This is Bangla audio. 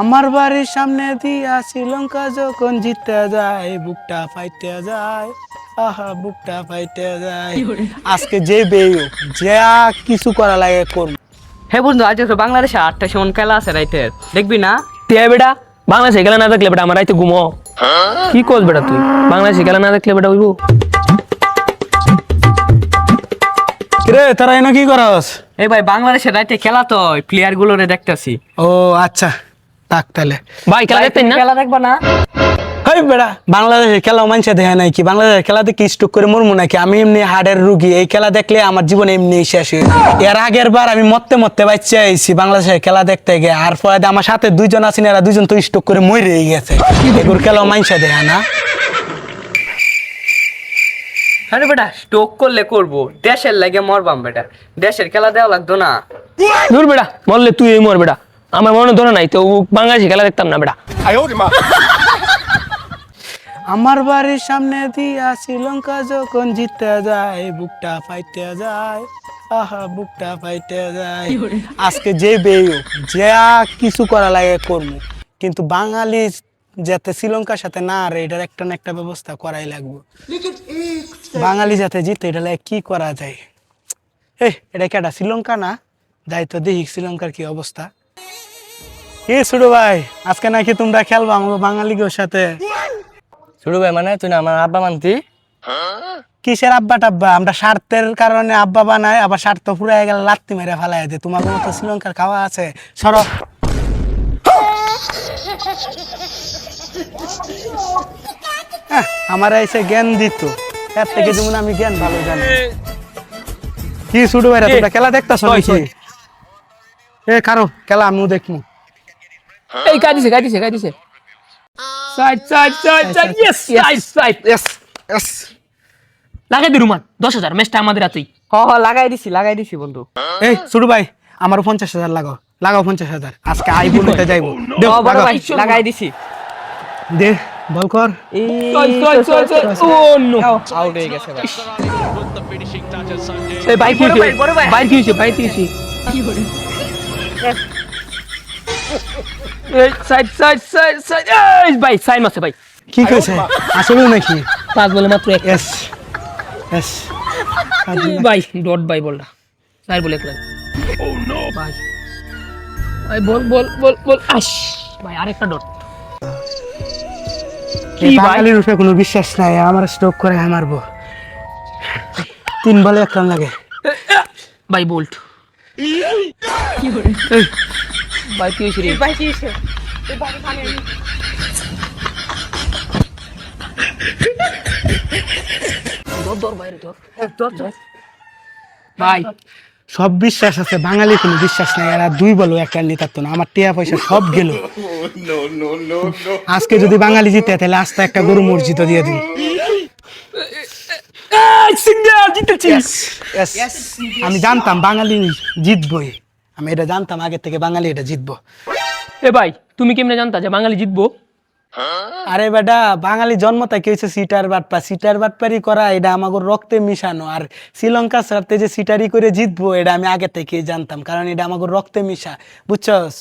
আমার বাড়ির সামনে দিয়া শ্রীলঙ্কা যখন জিতে যায় বুকটা ফাইতে যায়। আহা বুকটা ফাইটে যায়। আজকে যে বেয়ে যা কিছু করা লাগে করব হে বন্ধু আজ তো বাংলাদেশে আটটা সময় খেলা আছে রাইতের। দেখবি না? তে বেটা বাংলাদেশে খেলা না দেখলে বেটা আমার রাইতে ঘুমো কি কর বেটা তুই? বাংলাদেশে খেলা না দেখলে বেটা হইব। রে তারা এনে কি করস? এই ভাই বাংলাদেশের রাইতে খেলা তো প্লেয়ার গুলোরে দেখতেছি। ও আচ্ছা। তাক তাহলে ভাই খেলা দেখতেন না? খেলা দেখবা না? হেই বেড়া বাংলাদেশের খেলা মানুষে দেখে নাই কি? বাংলাদেশের খেলা দেখে স্টক করে মরমু নাকি? আমি এমনি হার্টের রুগী এই খেলা দেখলে আমার জীবন এমনি শেষ এর আগের বার আমি মরতে মরতে বাচ্চা আইছি বাংলাদেশের খেলা দেখতে গিয়ে। আর পরে আমার সাথে দুইজন আছেন এরা দুইজন তো স্টক করে মরে গেছে। এগুর খেলা মানুষে দেখে না? আরে বেটা স্টোক করলে করব। দেশের লাগে মরবাম বেটা। দেশের খেলা দেওয়া লাগতো না। দূর বেটা বললে তুই এই মর বেটা আমার মনে ধরে নাই তো ও বাংলাদেশে খেলা দেখতাম না বেটা। আমার বাড়ির সামনে দিয়া শ্রীলঙ্কা যখন জিতে যায় বুকটা ফাইটে যায়। আহা বুকটা ফাইটে যায়। আজকে যে বেয়ে যা কিছু করা লাগে করব কিন্তু বাঙালি যাতে শ্রীলঙ্কার সাথে না আর এটার একটা না একটা ব্যবস্থা করাই লাগবে। বাঙালি যাতে জিতে এটা লাগে কি করা যায়? এই এটা কেটা শ্রীলঙ্কা না? যাই তো দেখি শ্রীলঙ্কার কি অবস্থা। কি ছোট ভাই আজকে নাকি তোমরা খেলবা বাঙালিদের সাথে? ছোট ভাই মানে তুই না আমার আব্বা মানতি? কিসের আব্বা টাব্বা? আমরা স্বার্থের কারণে আব্বা বানাই আবার স্বার্থ ফুরাই গেলে লাত্তি মেরে ফেলাই দে। তোমার মতো শ্রীলঙ্কার খাওয়া আছে। সর। আমার এসে জ্ঞান দিত। এর থেকে যেমন আমি জ্ঞান ভালো জানি। কি শুরু ভাই তোমরা খেলা দেখতাছ নাকি? এ কারও খেলা আমিও দেখব এই কাটিছে কাটিছে কাটিছে। Side side side side yes side side yes yes লাগাই দে রুমান দশ হাজার ম্যাচটা আমাদের হাতেই। হ হ লাগাই দিছি লাগাই দিছি বন্ধু। এই শুরু ভাই আমারও পঞ্চাশ হাজার লাগাও লাগাও পঞ্চাশ হাজার। আজকে আইবো নিতে যাইবো। লাগাই দিছি। দে বল কর। এই বাইক। বাইক বাইক কি হইছে এই সাইড সাইড সাইড সাইড এই ভাই সাইড ভাই। কি কইছে? আসলে নাকি? পাঁচ বলে মাত্র এক। Yes yes. ভাই ডট বাই বলটা। চার বলে এক ও নো ভাই। ভাই বল বল বল বল। আস। ভাই আরেকটা ডট। কি ভাই? বাঙালির উপরে কোনো বিশ্বাস নাই আমার স্ট্রোক করে মারবো। তিন বলে এক রান লাগে। ভাই বোল্ট। হয়েছে রে। ভাই সব বিশ্বাস আছে বাঙালি কোনো বিশ্বাস নাই এরা দুই বলো এক রান নিতে পারতো না। আমার টিয়া পয়সা সব গেল। আজকে যদি বাঙালি জিতে তাহলে আস্তে একটা গরু মসজিদ দিয়ে দিন। জিতেছিস. আমি জানতাম বাঙালি জিতবই। আমি এটা জানতাম আগে থেকে বাঙালি এটা জিতবো। এ ভাই তুমি কেমনে জানতা যে বাঙালি জিতবো? আরে বেটা বাঙালি জন্ম থেকে হয়েছে? সিটার বাটপা সিটার বাটপারি করা এটা আমাকে রক্তে মিশানো। আর শ্রীলঙ্কা সারতে যে সিটারি করে জিতবো এটা আমি আগে থেকে জানতাম কারণ এটা আমাকে রক্তে মিশা। বুঝছস?